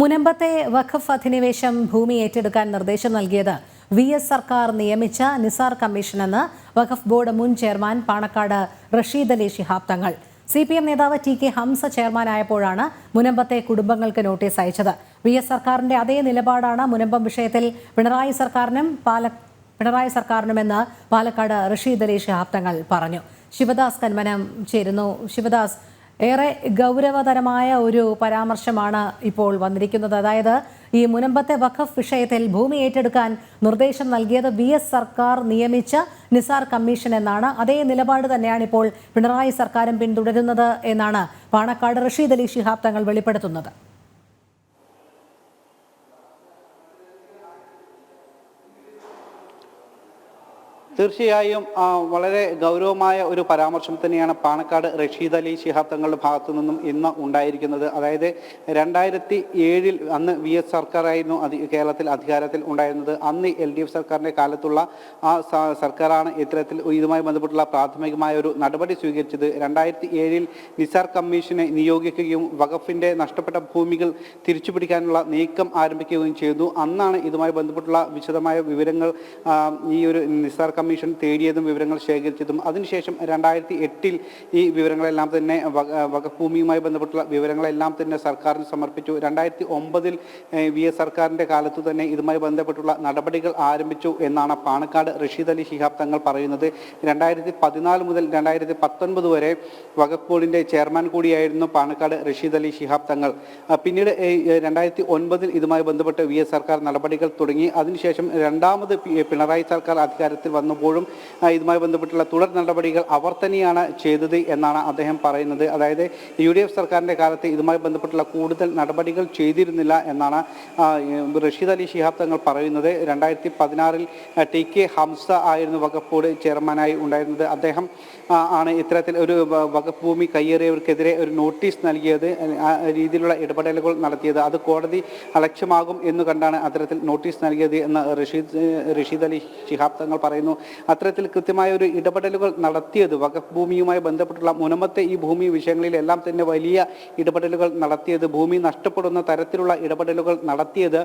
മുനമ്പത്തെ വഖഫ് അധിനിവേശം ഭൂമി ഏറ്റെടുക്കാൻ നിർദ്ദേശം നൽകിയത് വി എസ് സർക്കാർ നിയമിച്ച നിസാർ കമ്മീഷനെന്ന് വഖഫ് ബോർഡ് മുൻ chairman Panakkad Rasheed Ali Shihab Thangal. C P M നേതാവ് ടി കെ ഹംസ ചെയർമാനായപ്പോഴാണ് മുനമ്പത്തെ കുടുംബങ്ങൾക്ക് നോട്ടീസ് അയച്ചത്. വി എസ് സർക്കാരിന്റെ അതേ നിലപാടാണ് മുനമ്പം വിഷയത്തിൽ പിണറായി സർക്കാരിനും പാല പിണറായി സർക്കാരിനുമെന്ന് പാലക്കാട് റഷീദ് അലി ശിഹാബ് തങ്ങൾ പറഞ്ഞു. ശിവദാസ് കന്മനം ചേരുന്നു. ശിവദാസ് ഏറെ ഗൗരവതരമായ ഒരു പരാമർശമാണ് ഇപ്പോൾ വന്നിരിക്കുന്നത്. അതായത് ഈ മുനമ്പത്തെ വഖഫ് വിഷയത്തിൽ ഭൂമി ഏറ്റെടുക്കാൻ നിർദ്ദേശം നൽകിയത് വി എസ് സർക്കാർ നിയമിച്ച നിസാർ കമ്മീഷൻ എന്നാണ്. അതേ നിലപാട് തന്നെയാണ് ഇപ്പോൾ പിണറായി സർക്കാരും പിന്തുടരുന്നത് എന്നാണ് പാണക്കാട് റഷീദ് അലി ശിഹാബ് തങ്ങൾ വെളിപ്പെടുത്തുന്നത്. തീർച്ചയായും വളരെ ഗൗരവമായ ഒരു പരാമർശം തന്നെയാണ് പാണക്കാട് റഷീദ് അലി ശിഹാബ് തങ്ങളുടെ ഭാഗത്തു നിന്നും ഇന്ന് ഉണ്ടായിരിക്കുന്നത്. അതായത് രണ്ടായിരത്തി ഏഴിൽ അന്ന് വി എസ് സർക്കാരായിരുന്നു കേരളത്തിൽ അധികാരത്തിൽ ഉണ്ടായിരുന്നത്. അന്ന് എൽ ഡി എഫ് സർക്കാരിന്റെ കാലത്തുള്ള ആ സർക്കാരാണ് ഇത്തരത്തിൽ ഇതുമായി ബന്ധപ്പെട്ടുള്ള പ്രാഥമികമായ ഒരു നടപടി സ്വീകരിച്ചത്. രണ്ടായിരത്തി ഏഴിൽ നിസാർ കമ്മീഷനെ നിയോഗിക്കുകയും വഖഫിന്റെ നഷ്ടപ്പെട്ട ഭൂമികൾ തിരിച്ചുപിടിക്കാനുള്ള നീക്കം ആരംഭിക്കുകയും ചെയ്തു. അന്നാണ് ഇതുമായി ബന്ധപ്പെട്ടുള്ള വിശദമായ വിവരങ്ങൾ ഈ ഒരു നിസാർ കമ്മീഷൻ തേടിയതും വിവരങ്ങൾ ശേഖരിച്ചതും അതിനുശേഷം രണ്ടായിരത്തി എട്ടിൽ ഈ വിവരങ്ങളെല്ലാം തന്നെ വകഭൂമിയുമായി ഭൂമിയുമായി ബന്ധപ്പെട്ടുള്ള വിവരങ്ങളെല്ലാം തന്നെ സർക്കാരിന് സമർപ്പിച്ചു. രണ്ടായിരത്തി ഒമ്പതിൽ വി എസ് സർക്കാരിന്റെ കാലത്ത് തന്നെ ഇതുമായി ബന്ധപ്പെട്ടുള്ള നടപടികൾ ആരംഭിച്ചു എന്നാണ് പാണക്കാട് റഷീദ് അലി ശിഹാബ് തങ്ങൾ പറയുന്നത്. രണ്ടായിരത്തി പതിനാല് മുതൽ രണ്ടായിരത്തി പത്തൊൻപത് വരെ വഖഫ് ബോർഡിന്റെ ചെയർമാൻ കൂടിയായിരുന്നു പാണക്കാട് റഷീദ് അലി ശിഹാബ് തങ്ങൾ. പിന്നീട് രണ്ടായിരത്തി ഒൻപതിൽ ഇതുമായി ബന്ധപ്പെട്ട് വി എസ് സർക്കാർ നടപടികൾ തുടങ്ങി. അതിനുശേഷം രണ്ടാമത് പിണറായി സർക്കാർ അധികാരത്തിൽ വന്നപ്പോഴും ആ, ഇതുമായി ബന്ധപ്പെട്ടുള്ള തുടർ നടപടികൾ അവർ തന്നെയാണ് ചെയ്തത് എന്നാണ് അദ്ദേഹം പറയുന്നത്. അതായത് യു ഡി എഫ് സർക്കാരിന്റെ കാലത്ത് ഇതുമായി ബന്ധപ്പെട്ടുള്ള കൂടുതൽ നടപടികൾ ചെയ്തിരുന്നില്ല എന്നാണ് റഷീദ് അലി ശിഹാബ് തങ്ങൾ പറയുന്നത്. രണ്ടായിരത്തി പതിനാറിൽ ടി കെ ഹംസ ആയിരുന്നു വഖഫ് ബോർഡ് ചെയർമാനായി ഉണ്ടായിരുന്നത്. അദ്ദേഹം ആണ് ഇത്തരത്തിൽ ഒരു വകഭൂമി ഭൂമി കയ്യേറിയവർക്കെതിരെ ഒരു നോട്ടീസ് നൽകിയത് രീതിയിലുള്ള ഇടപെടലുകൾ നടത്തിയത്. അത് കോടതി അലക്ഷ്യമാകും എന്ന് കണ്ടാണ് അത്തരത്തിൽ നോട്ടീസ് നൽകിയത് എന്ന് റഷീദ് റഷീദ് അലി ശിഹാബ് തങ്ങൾ പറയുന്നു. അത്തരത്തിൽ കൃത്യമായ ഒരു ഇടപെടലുകൾ നടത്തിയത് വഖഫ് ഭൂമിയുമായി ബന്ധപ്പെട്ടുള്ള മുനമ്പത്തെ ഈ ഭൂമി വിഷയങ്ങളിലെല്ലാം തന്നെ വലിയ ഇടപെടലുകൾ നടത്തിയത് ഭൂമി നഷ്ടപ്പെടുന്ന തരത്തിലുള്ള ഇടപെടലുകൾ നടത്തിയത്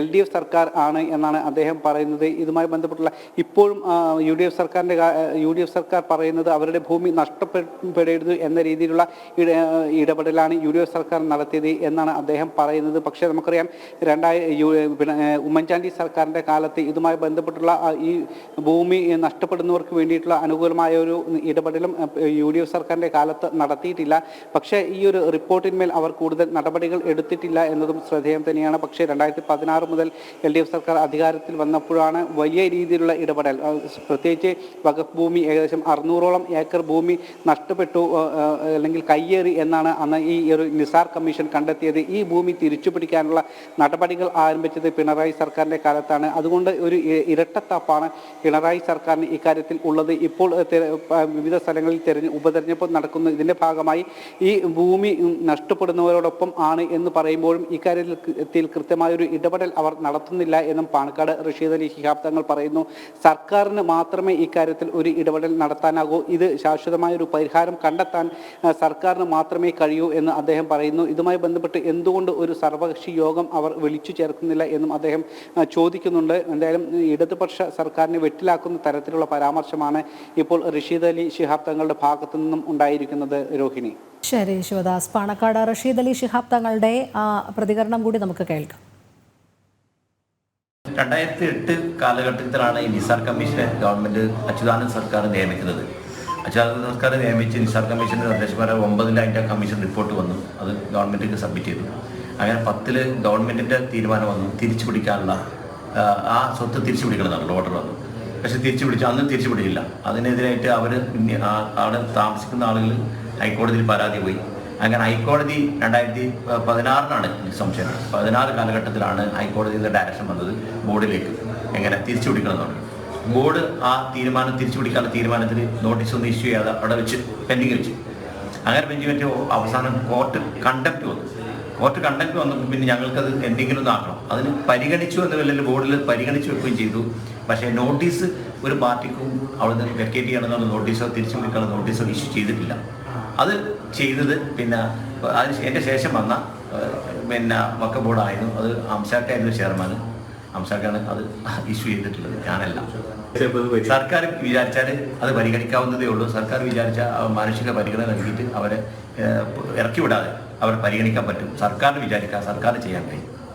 എൽ ഡി എഫ് സർക്കാർ ആണ് എന്നാണ് അദ്ദേഹം പറയുന്നത്. ഇതുമായി ബന്ധപ്പെട്ടുള്ള ഇപ്പോഴും യു ഡി എഫ് സർക്കാരിന്റെ യു ഡി എഫ് സർക്കാർ പറയുന്നത് അവരുടെ ഭൂമി നഷ്ടപ്പെടരുത് എന്ന രീതിയിലുള്ള ഇട- ഇടപെടലാണ് യു ഡി എഫ് സർക്കാർ നടത്തിയത് എന്നാണ് അദ്ദേഹം പറയുന്നത്. പക്ഷേ നമുക്കറിയാം രണ്ടായി യു- പിന്നെ, ഉമ്മൻചാണ്ടി സർക്കാരിന്റെ കാലത്ത് ഇതുമായി ബന്ധപ്പെട്ടുള്ള ഈ ഭൂമി നഷ്ടപ്പെടുന്നവർക്ക് വേണ്ടിയിട്ടുള്ള അനുകൂലമായ ഒരു ഇടപെടലും യു ഡി എഫ് സർക്കാരിന്റെ കാലത്ത് നടത്തിയിട്ടില്ല. പക്ഷേ ഈ ഒരു റിപ്പോർട്ടിന്മേൽ അവർ കൂടുതൽ നടപടികൾ എടുത്തിട്ടില്ല എന്നതും ശ്രദ്ധേയം തന്നെയാണ്. പക്ഷേ രണ്ടായിരത്തി പതിനാറ് മുതൽ എൽ ഡി എഫ് സർക്കാർ അധികാരത്തിൽ വന്നപ്പോഴാണ് വലിയ രീതിയിലുള്ള ഇടപെടൽ. പ്രത്യേകിച്ച് വഖഫ് ഭൂമി ഏകദേശം അറുന്നൂറോളം ഏക്കർ ഭൂമി നഷ്ടപ്പെട്ടു അല്ലെങ്കിൽ കയ്യേറി എന്നാണ് അന്ന് ഈ ഒരു നിസാർ കമ്മീഷൻ കണ്ടെത്തിയത്. ഈ ഭൂമി തിരിച്ചു പിടിക്കാനുള്ള നടപടികൾ ആരംഭിച്ചത് പിണറായി സർക്കാരിന്റെ കാലത്താണ്. അതുകൊണ്ട് ഒരു ഇരട്ടത്താപ്പാണ് പിണറായി സർക്കാരിന് ഇക്കാര്യത്തിൽ ഉള്ളത്. ഇപ്പോൾ വിവിധ സ്ഥലങ്ങളിൽ തെരഞ്ഞ് ഉപതെരഞ്ഞെടുപ്പ് നടക്കുന്ന. ഇതിന്റെ ഭാഗമായി ഈ ഭൂമി നഷ്ടപ്പെടുന്നവരോടൊപ്പം ആണ് എന്ന് പറയുമ്പോഴും ഇക്കാര്യത്തിൽ കൃത്യമായ ഒരു ഇടപെടൽ അവർ നടത്തുന്നില്ല എന്നും പാണക്കാട് റഷീദ് അലി ശിഹാബ് തങ്ങൾ പറയുന്നു. സർക്കാരിന് മാത്രമേ ഇക്കാര്യത്തിൽ ഒരു ഇടപെടൽ നടത്താനാകൂ. ഇത് ശാശ്വതമായ ഒരു പരിഹാരം കണ്ടെത്താൻ സർക്കാരിന് മാത്രമേ കഴിയൂ എന്ന് അദ്ദേഹം പറയുന്നു. ഇതുമായി ബന്ധപ്പെട്ട് എന്തുകൊണ്ട് ഒരു സർവകക്ഷി യോഗം അവർ വിളിച്ചു ചേർക്കുന്നില്ല എന്നും അദ്ദേഹം ചോദിക്കുന്നുണ്ട്. എന്തായാലും ഇടതുപക്ഷ സർക്കാരിനെ വെട്ടിലാക്കുന്ന തരത്തിലുള്ള പരാമർശമാണ് ഇപ്പോൾ റഷീദ് അലി ശിഹാബ് തങ്ങളുടെ ഭാഗത്തു നിന്നും ഉണ്ടായിരിക്കുന്നത്. രോഹിണി. ശരി ശിവദാസ്. പാണക്കാട് റഷീദ് അലി ശിഹാബ് തങ്ങളുടെ ആ പ്രതികരണം കൂടി നമുക്ക് കേൾക്കാം. രണ്ടായിരത്തി എട്ട് കാലഘട്ടത്തിലാണ് ഈ നിസാർ കമ്മീഷനെ ഗവൺമെന്റ് അച്യുതാനന്ദ സർക്കാർ നിയമിക്കുന്നത്. അച്യുതാനന്ദ സർക്കാർ നിയമിച്ച് നിസാർ കമ്മീഷന്റെ നിർദ്ദേശപ്രകാരം ഒമ്പതിൽ അതിന്റെ കമ്മീഷൻ റിപ്പോർട്ട് വന്നു. അത് ഗവൺമെന്റിന് സബ്മിറ്റ് ചെയ്തു. അങ്ങനെ പത്തിൽ ഗവൺമെന്റിന്റെ തീരുമാനം വന്നു. തിരിച്ചു പിടിക്കാനുള്ള ആ, സ്വത്ത് തിരിച്ചു പിടിക്കണമെന്നാണ് ഓർഡർ വന്നു പക്ഷെ തിരിച്ചു പിടിച്ചു അന്ന് തിരിച്ചു പിടിച്ചില്ല അതിനെതിരായിട്ട് അവർ അവിടെ താമസിക്കുന്ന ആളുകൾ ഹൈക്കോടതിയിൽ പരാതി പോയി. അങ്ങനെ ഹൈക്കോടതി രണ്ടായിരത്തി പതിനാറിനാണ് സംശയം. പതിനാറ് കാലഘട്ടത്തിലാണ് ഹൈക്കോടതിയിൽ നിന്ന് ഡയറക്ഷൻ വന്നത് ബോർഡിലേക്ക്. എങ്ങനെ തിരിച്ചു പിടിക്കണമെന്നുണ്ട് ബോർഡ് ആ തീരുമാനം തിരിച്ചു പിടിക്കാനുള്ള തീരുമാനത്തിന് നോട്ടീസ് ഒന്നും ഇഷ്യൂ ചെയ്യാതെ അവിടെ വെച്ച് പെൻഡിങ് വെച്ച്. അങ്ങനെ പെൻഡിങ് വെച്ച് അവസാനം കോർട്ട് കണ്ടക്ട് വന്നു. കോർട്ട് കണ്ടക്ട് വന്നപ്പോൾ പിന്നെ ഞങ്ങൾക്കത് എന്തെങ്കിലും ആക്കണം. അതിന് പരിഗണിച്ചു എന്ന വലിയ ബോർഡിൽ പരിഗണിച്ചു വെക്കുകയും ചെയ്തു. പക്ഷേ നോട്ടീസ് ഒരു പാർട്ടിക്കും അവിടെ നിന്ന് വെക്കേറ്റ് ചെയ്യണമെന്നുള്ള നോട്ടീസോ തിരിച്ചു വിളിക്കാനുള്ള നോട്ടീസോ ഇഷ്യൂ ചെയ്തിട്ടില്ല. അത് ചെയ്തത് പിന്നെ അതിന് എന്റെ ശേഷം വന്ന പിന്നെ വക്ക ബോർഡായിരുന്നു അത് അംശാട്ടായിരുന്നു ചെയർമാൻ അംസാക്കാണ് അത് ഇഷ്യൂ ചെയ്തിട്ടുള്ളത്. ഞാനല്ല. സർക്കാർ വിചാരിച്ചാൽ അത് പരിഗണിക്കാവുന്നതേ ഉള്ളൂ. സർക്കാർ വിചാരിച്ച മാനുഷിക പരിഗണന നൽകിയിട്ട് അവരെ ഇറക്കി വിടാതെ അവരെ പരിഗണിക്കാൻ പറ്റും. സർക്കാരിന് വിചാരിക്കാം. സർക്കാർ ചെയ്യാൻ കഴിയും.